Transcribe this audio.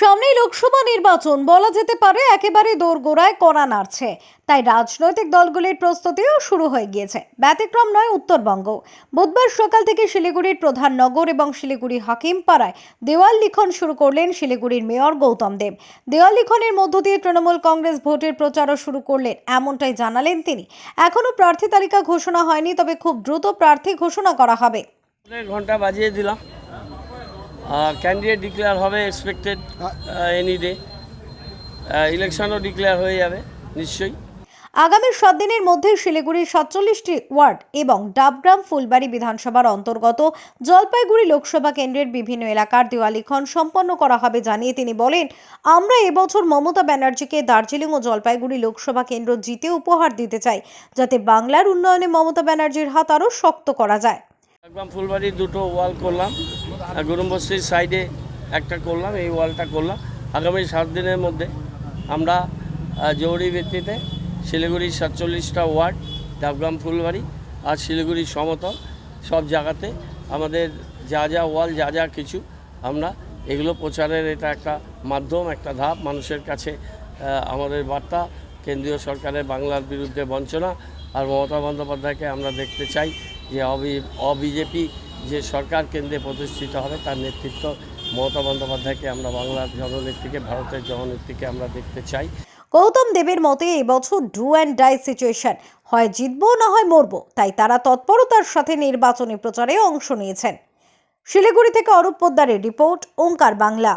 সামনেই লোকসভা নির্বাচন, বলা যেতে পারে একেবারে দোরগোড়ায় কড়া নাড়ছে। তাই রাজনৈতিক দলগুলির প্রস্তুতিও শুরু হয়ে গিয়েছে। ব্যতিক্রম নয় উত্তরবঙ্গ। বুধবার সকাল থেকে শিলিগুড়ির প্রধান নগর এবং শিলিগুড়ি হাকিমপাড়ায় দেওয়াল লিখন শুরু করলেন শিলিগুড়ির মেয়র গৌতম দেব। দেওয়াল লিখনের মধ্য দিয়ে তৃণমূল কংগ্রেস ভোটের প্রচারও শুরু করলেন, এমনটাই জানালেন তিনি। এখনও প্রার্থী তালিকা ঘোষণা হয়নি, তবে খুব দ্রুত প্রার্থী ঘোষণা করা হবে। ঘণ্টা বাজিয়ে দিলাম। ক্যান্ডিডেট ডিক্লেয়ার হবে এক্সপেক্টেড এনি ডে ইলেকশনও ডিক্লেয়ার হয়ে যাবে, নিশ্চয়ই। আগামী সাত দিনের মধ্যে শিলিগুড়ির সাতচল্লিশটি ওয়ার্ড এবং ডাবগ্রাম ফুলবাড়ি বিধানসভার অন্তর্গত জলপাইগুড়ি লোকসভা কেন্দ্রের বিভিন্ন এলাকার দেওয়ালিখন সম্পন্ন করা হবে জানিয়ে তিনি বলেন, আমরা এবছর মমতা ব্যানার্জিকে দার্জিলিং ও জলপাইগুড়ি লোকসভা কেন্দ্র জিতে উপহার দিতে চাই, যাতে বাংলার উন্নয়নে মমতা ব্যানার্জির হাত আরও শক্ত করা যায়। একদম ফুলবাড়ি দুটো ওয়াল করলাম, আর গরুমবস্তির সাইডে একটা করলাম, এই ওয়ালটা করলাম। আগামী সাত দিনের মধ্যে আমরা জরুরি ভিত্তিতে শিলিগুড়ির সাতচল্লিশটা ওয়ার্ড ডাবগ্রাম ফুলবাড়ি আর শিলিগুড়ির সমতল সব জায়গাতে আমাদের যা যা ওয়াল, যা যা কিছু আমরা এগুলো প্রচারের এটা একটা মাধ্যম, একটা ধাপ। মানুষের কাছে আমাদের বার্তা, কেন্দ্রীয় সরকারের বাংলার বিরুদ্ধে বঞ্চনা আর মমতা বন্দ্যোপাধ্যায়কে আমরা দেখতে চাই। যে অবি, অবিজেপি যে সরকার কেন্দ্রে প্রতিষ্ঠিত হবে তার নেতৃত্ব মমতা বন্দ্যোপাধ্যায়কে আমরা বাংলার জননেত্রীকে, ভারতের জননেত্রীকে আমরা দেখতে চাই। গৌতম দেবের মতে এবছর ডু অ্যান্ড ডাই সিচুয়েশন, হয় জিতবো না হয় মরবো, তাই তারা তৎপরতার সাথে নির্বাচনী প্রচারে অংশ নিয়েছেন। শিলিগুড়ি থেকে অরূপ পোদ্দারের রিপোর্ট, ওঙ্কার বাংলা।